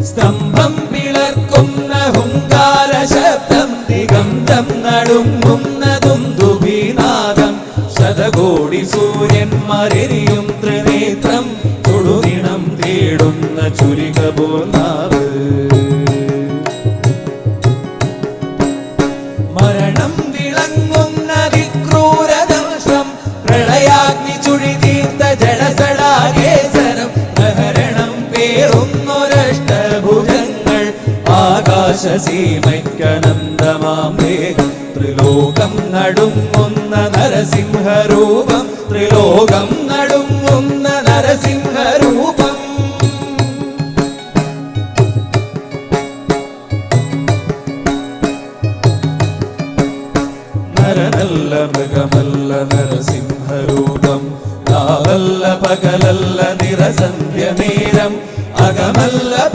സ്തംഭം പിളർക്കുന്ന ഹുങ്കാര ശബ്ദം ദിഗന്ധം നടുങ്ങുന്നതും ദുബിനാദം ശതകോടി സൂര്യന്മാരെരിയും ത്രിനേത്രം തൊടുനിണം തേടുന്ന ചുരിക പോന്നാവ് മരണം വിളങ്ങുന്ന വിക്രൂരദംശം പ്രളയാഗ്നി ചുഴി തീർത്ത ജലസടാകേസരം പ്രഹരണം പേറുന്നൊരഷ്ടഭുജങ്ങൾ ആകാശസീമയ്ക്കനന്തമാം വേഗം ത്രിലോകം നടുങ്ങുന്ന നരസിംഹരൂപം. ത്രിലോകം നടുങ്ങുന്ന നരസിംഹരൂപം. നരനല്ല മൃഗമല്ല നരസിംഹരൂപം. രാവല്ല പകലല്ല നിറസന്ധ്യ നേരം. അകമല്ല